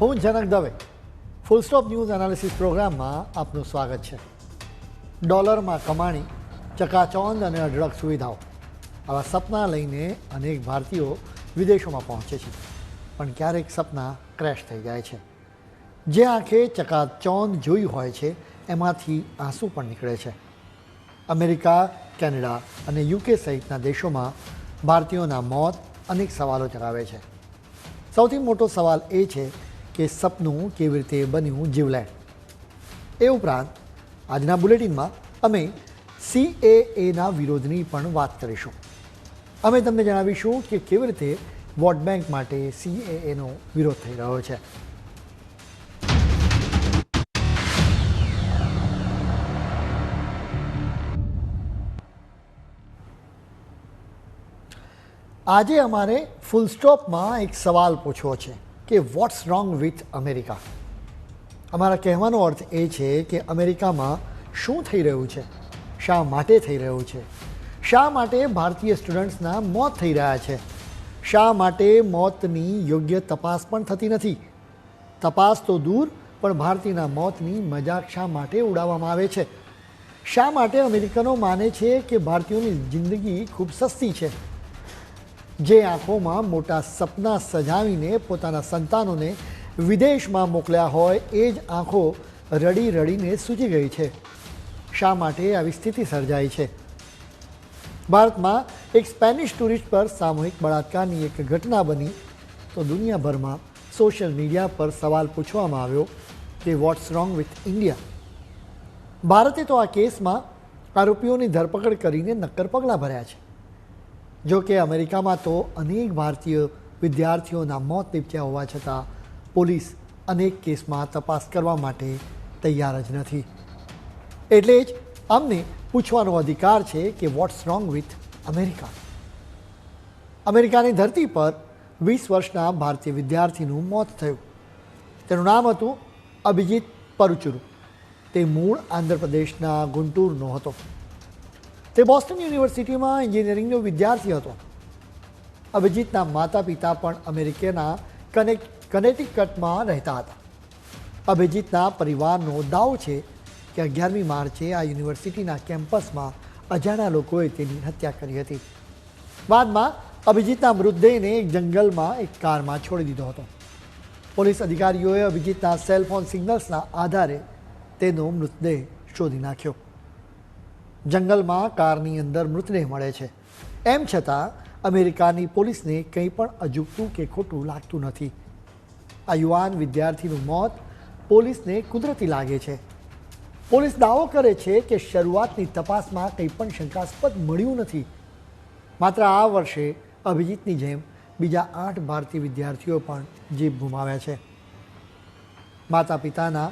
હું Janak Dave. Full stop news analysis પ્રોગ્રામમાં આપનું સ્વાગત છે. ડોલરમાં કમાણી ચકાચોંદ અને અઢળક સુવિધાઓ. આવા સપના લઈને અનેક ભારતીયો વિદેશોમાં પહોંચે છે. પણ ક્યારેક સપના ક્રેશ થઈ જાય છે. જે આંખે ચકાચોંદ જોઈ હોય છે, એમાંથી આંસુ પણ નીકળે છે. અમેરિકા, કેનેડા અને યુકે સહિતના દેશોમાં ભારતીયોના મોત અનેક સવાલો ચગાવે છે. સૌથી મોટો સવાલ એ છે કે સપનું કેવી રીતે બન્યું જીવલેણ. એ ઉપરાંત, આજના બુલેટિનમાં અમે સીએએના વિરોધની પણ વાત કરીશું. અમે તમને જણાવીશું કે કેવી રીતે વોટ બેંક માટે સીએએનો વિરોધ થઈ રહ્યો છે. આજે અમારે ફૂલ સ્ટોપમાં એક સવાલ પૂછવો છે. કે વોટ્સ રોંગ વિથ અમેરિકા અમારા કહેવાનો અર્થ એ છે કે અમેરિકામાં શું થઈ રહ્યું છે? શા માટે થઈ રહ્યું છે? શા માટે ભારતીય સ્ટુડન્ટ્સના મોત થઈ રહ્યા છે? શા માટે મોતની યોગ્ય તપાસ પણ થતી નથી? તપાસ તો દૂર, પણ ભારતીયના મોતની મજાક શા માટે ઉડાવવામાં આવે છે? શા માટે અમેરિકનો માને છે કે ભારતીયોની જિંદગી ખૂબ સસ્તી છે? જે આંખોમાં મોટા સપના સજાવીને પોતાના સંતાનોને વિદેશમાં મોકલ્યા હોય એ જ આંખો રડી રડીને સૂજી ગઈ છે. શા માટે આવી સ્થિતિ સર્જાઈ છે? ભારતમાં એક સ્પેનિશ ટુરિસ્ટ પર સામૂહિક બળાત્કારની એક ઘટના બની. તો દુનિયાભરમાં સોશિયલ મીડિયા પર સવાલ પૂછવામાં આવ્યો કે વોટ્સ રોંગ વિથ ઇન્ડિયા? ભારતે તો આ કેસમાં આરોપીઓની ધરપકડ કરીને નક્કર પગલાં ભર્યા છે. જો કે અમેરિકામાં તો અનેક ભારતીય વિદ્યાર્થીઓના મોત નીપજ્યા હોવા છતાં પોલીસ અનેક કેસમાં તપાસ કરવા માટે તૈયાર જ નથી. એટલે જ અમને પૂછવાનો અધિકાર છે કે વોટ્સ રોંગ વિથ અમેરિકા? અમેરિકાની ધરતી પર વીસ વર્ષના ભારતીય વિદ્યાર્થીનું મોત થયું. તેનું નામ હતું અભિજીત પરુચુરુ તે મૂળ આંધ્રપ્રદેશના ગુંટૂરનો હતો. તે બોસ્ટન યુનિવર્સિટીમાં એન્જિનિયરિંગનો વિદ્યાર્થી હતો. અભિજીતના માતા પિતા પણ અમેરિકાના કનેક, કનેટિકટમાં રહેતા હતા. અભિજીતના પરિવારનો દાવો છે કે અગિયારમી માર્ચે આ યુનિવર્સિટીના કેમ્પસમાં અજાણ્યા લોકોએ તેની હત્યા કરી હતી. બાદમાં અભિજીતના મૃતદેહને એક જંગલમાં એક કારમાં છોડી દીધો હતો. પોલીસ અધિકારીઓએ અભિજીતના સેલ ફોન સિગ્નલ્સના આધારે તેનો મૃતદેહ શોધી નાખ્યો. જંગલમાં કારની અંદર મૃતદેહ મળે છે. એમ છતાં, અમેરિકાની પોલીસને કંઈ પણ અજુગતું કે ખોટું લાગતું નથી. આ યુવાન વિદ્યાર્થીનું મોત પોલીસને કુદરતી લાગે છે. પોલીસ દાવો કરે છે કે શરૂઆતની તપાસમાં કંઈ પણ શંકાસ્પદ મળ્યું નથી. માત્ર આ વર્ષે અભિજીતની જેમ બીજા આઠ ભારતીય વિદ્યાર્થીઓ પણ જીભ ગુમાવ્યા છે. માતા પિતાના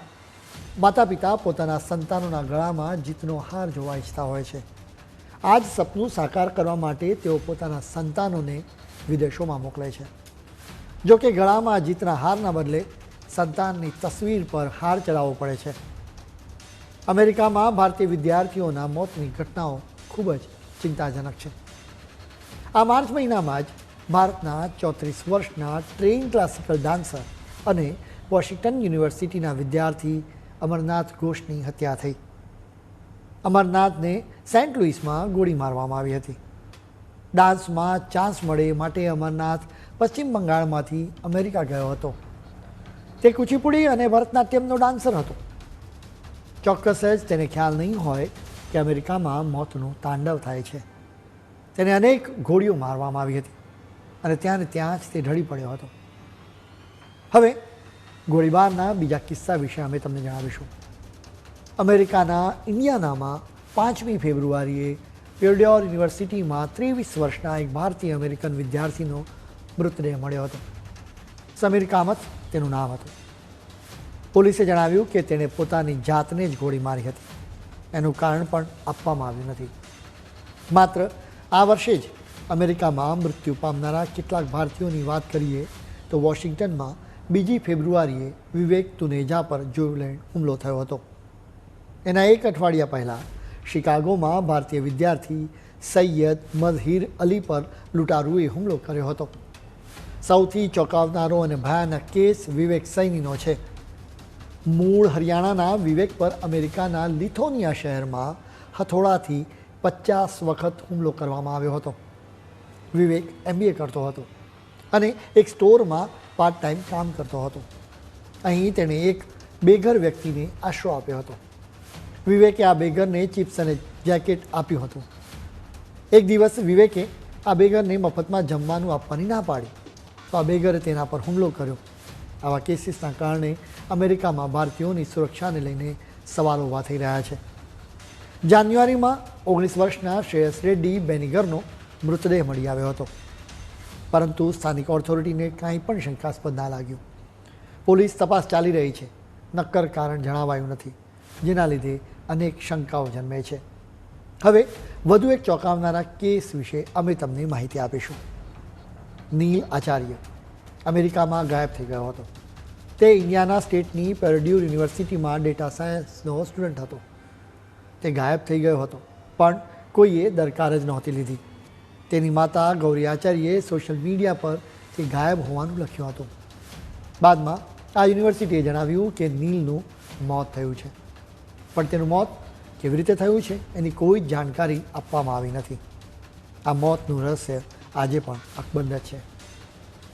માતા પિતા પોતાના સંતાનોના ગળામાં જીતનો હાર જોવા ઈચ્છતા હોય છે. આ જ સપનું સાકાર કરવા માટે તેઓ પોતાના સંતાનોને વિદેશોમાં મોકલે છે. જોકે ગળામાં જીતના હારના બદલે સંતાનની તસવીર પર હાર ચડાવવો પડે છે. અમેરિકામાં ભારતીય વિદ્યાર્થીઓના મોતની ઘટનાઓ ખૂબ જ ચિંતાજનક છે. આ માર્ચ મહિનામાં જ ભારતના ચોત્રીસ વર્ષના ટ્રેન ક્લાસિકલ ડાન્સર અને વોશિંગ્ટન યુનિવર્સિટીના વિદ્યાર્થી અમરનાથ ઘોષની હત્યા થઈ. અમરનાથને સેન્ટ લુઈસમાં ગોળી મારવામાં આવી હતી. ડાન્સમાં ચાન્સ મળે માટે અમરનાથ પશ્ચિમ બંગાળમાંથી અમેરિકા ગયો હતો. તે કુચીપુડી અને ભરતનાટ્યમનો ડાન્સર હતો. ચોક્કસ જ તેને ખ્યાલ નહીં હોય કે અમેરિકામાં મોતનું તાંડવ થાય છે. તેને અનેક ગોળીઓ મારવામાં આવી હતી અને ત્યાં ને ત્યાં જ તે ઢળી પડ્યો હતો. હવે ગોળીબારના બીજા કિસ્સા વિશે અમે તમને જણાવીશું. અમેરિકાના ઇન્ડિયાનામાં પાંચમી ફેબ્રુઆરીએ પ્યોડ્યોર યુનિવર્સિટીમાં ત્રેવીસ વર્ષના એક ભારતીય અમેરિકન વિદ્યાર્થીનો મૃતદેહ મળ્યો હતો. સમીર કામત તેનું નામ હતું. પોલીસે જણાવ્યું કે તેણે પોતાની જાતને જ ગોળી મારી હતી. એનું કારણ પણ આપવામાં આવ્યું નથી. માત્ર આ વર્ષે જ અમેરિકામાં મૃત્યુ પામનારા કેટલાક ભારતીયોની વાત કરીએ તો વોશિંગ્ટનમાં બીજી ફેબ્રુઆરીએ વિવેક તુનેજા પર જીવલેણ હુમલો થયો હતો. એના એક અઠવાડિયા પહેલાં શિકાગોમાં ભારતીય વિદ્યાર્થી સૈયદ મઝહીર અલી પર લૂંટારૂએ હુમલો કર્યો હતો. સૌથી ચોંકાવનારો અને ભયાનક કેસ વિવેક સૈનીનો છે. મૂળ હરિયાણાના વિવેક પર અમેરિકાના લિથોનિયા શહેરમાં હથોડાથી પચાસ વખત હુમલો કરવામાં આવ્યો હતો. વિવેક એમબીએ કરતો હતો અને એક સ્ટોરમાં પાર્ટ ટાઈમ કામ કરતો હતો. અહીં તેણે એક બેઘર વ્યક્તિને આશરો આપ્યો હતો. વિવેકે આ બેઘરને ચિપ્સ અને જેકેટ આપ્યું હતું. એક દિવસ વિવેકે આ બેઘરને મફતમાં જમવાનું આપવાની ના પાડી. તો આ બેઘરે તેના પર હુમલો કર્યો. આવા કેસીસના કારણે અમેરિકામાં ભારતીયોની સુરક્ષાને લઈને સવાલો ઊભા થઈ રહ્યા છે. જાન્યુઆરીમાં ઓગણીસ વર્ષના શ્રેયસ રેડ્ડી બેનીગરનો મૃતદેહ મળી આવ્યો હતો. પરંતુ સ્થાનિક ઓથોરિટીને કાંઈ પણ શંકાસ્પદ ના લાગ્યું. પોલીસ તપાસ ચાલી રહી છે. નક્કર કારણ જણાવાયું નથી, જેના લીધે અનેક શંકાઓ જન્મે છે. હવે વધુ એક ચોંકાવનારા કેસ વિશે અમે તમને માહિતી આપીશું. નીલ આચાર્ય, અમેરિકામાં ગાયબ થઈ ગયો હતો. તે ઇન્ડિયાના સ્ટેટની પેરડ્યુ યુનિવર્સિટીમાં ડેટા સાયન્સનો સ્ટુડન્ટ હતો. તે ગાયબ થઈ ગયો હતો, પણ કોઈએ દરકાર જ નહોતી લીધી. તેની માતા ગૌરી આચાર્યે સોશિયલ મીડિયા પર તે ગાયબ હોવાનું લખ્યું હતું. બાદમાં આ યુનિવર્સિટીએ જણાવ્યું કે નીલનું મોત થયું છે. પણ તેનું મોત કેવી રીતે થયું છે એની કોઈ જ જાણકારી આપવામાં આવી નથી. આ મોતનું રહસ્ય આજે પણ અકબંધ છે.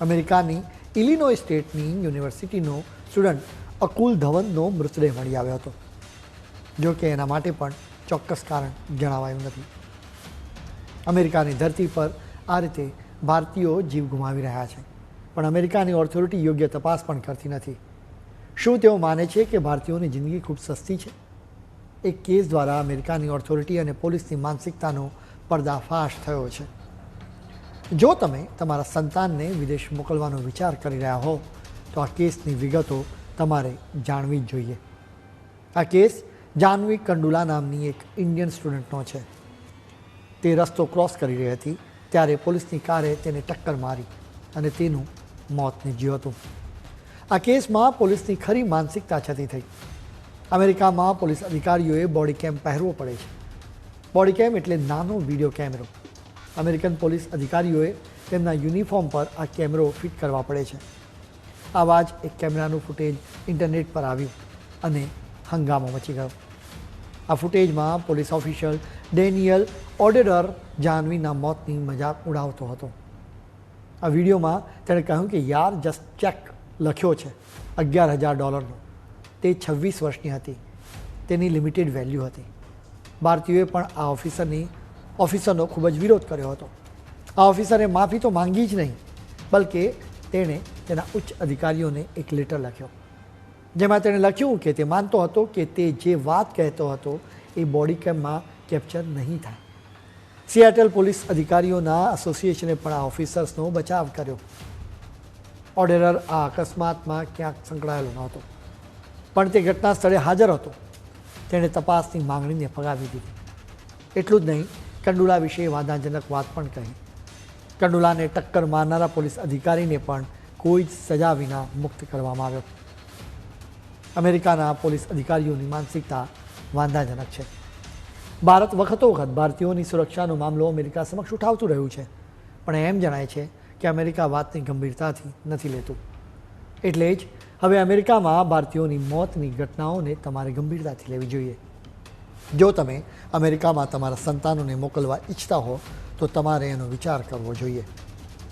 અમેરિકાની ઇલિનોય સ્ટેટની યુનિવર્સિટીનો સ્ટુડન્ટ અકુલ ધવનનો મૃતદેહ મળી આવ્યો હતો. જો કે એના માટે પણ ચોક્કસ કારણ જણાવાયું નથી. અમેરિકાની ધરતી પર આ રીતે ભારતીયો જીવ ગુમાવી રહ્યા છે. પણ અમેરિકાની ઓથોરિટી યોગ્ય તપાસ પણ કરતી નથી. શું તેઓ માને છે કે ભારતીયોની જિંદગી ખૂબ સસ્તી છે? એક કેસ દ્વારા અમેરિકાની ઓથોરિટી અને પોલીસની માનસિકતાનો પર્દાફાશ થયો છે. જો તમે તમારા સંતાનને વિદેશ મોકલવાનો વિચાર કરી રહ્યા હો, તો આ કેસની વિગતો તમારે જાણવી જ જોઈએ. આ કેસ જાહ્નવી કંડુલા નામની એક ઇન્ડિયન સ્ટુડન્ટનો છે. તે રસ્તો ક્રોસ કરી રહી હતી, ત્યારે પોલીસની કારે તેને ટક્કર મારી અને તેનું મોત નીજ્યું હતું. આ કેસમાં પોલીસની ખરી માનસિકતા છતી થઈ. અમેરિકામાં પોલીસ અધિકારીઓએ બોડી કેમ પહેરવો પડે છે? બોડી કેમ એટલે નાનો વીડિયો કેમેરો. અમેરિકન પોલીસ અધિકારીઓએ તેમના યુનિફોર્મ પર આ કેમેરો ફિટ કરવા પડે છે. આવા જ એક કેમેરાનું ફૂટેજ ઇન્ટરનેટ પર આવ્યું અને હંગામો મચી ગયો. આ ફૂટેજમાં પોલીસ ઓફિશિયલ ડેનિયલ ઓડેડર જાહ્નવીના મોતની મજાક ઉડાવતો હતો. આ વિડીયોમાં તેણે કહ્યું કે યાર જસ્ટ ચેક લખ્યો છે, અગિયાર હજાર ડોલરનો. તે છવ્વીસ વર્ષની હતી. તેની લિમિટેડ વેલ્યુ હતી. ભારતીયોએ પણ આ ઓફિસરની, ઓફિસરનો ખૂબ જ વિરોધ કર્યો હતો. આ ઓફિસરે માફી તો માંગી જ નહીં, બલકે તેણે તેના ઉચ્ચ અધિકારીઓને એક લેટર લખ્યો. જેમાં તેણે લખ્યું કે તે માનતો હતો કે તે જે વાત કહેતો હતો એ બોડી કેમમાં કેપ્ચર નહીં થાય. સિયાટલ પોલીસ અધિકારીઓના એસોસિએશને પણ આ ઓફિસર્સનો બચાવ કર્યો. ઓડેરર આ અકસ્માતમાં ક્યાંક સંકળાયેલો નહોતો. પણ તે ઘટના સ્થળે હાજર હતો. તેણે તપાસની માંગણીને ફગાવી દીધી. એટલું જ નહીં, કંડુલા વિશે વાંધાજનક વાત પણ કહી. કંડુલાને ટક્કર મારનારા પોલીસ અધિકારીને પણ કોઈ જ સજા વિના મુક્ત કરવામાં આવ્યો. અમેરિકાના પોલીસ અધિકારીઓની માનસિકતા વાંધાજનક છે. ભારત વખતો વખત ભારતીયોની સુરક્ષાનો મામલો અમેરિકા સમક્ષ ઉઠાવતું રહ્યું છે. પણ એમ જણાય છે કે અમેરિકા વાતની ગંભીરતાથી નથી લેતું. એટલે જ હવે અમેરિકામાં ભારતીયોની મોતની ઘટનાઓને તમારે ગંભીરતાથી લેવી જોઈએ. જો તમે અમેરિકામાં તમારા સંતાનોને મોકલવા ઈચ્છતા હો, તો તમારે એનો વિચાર કરવો જોઈએ.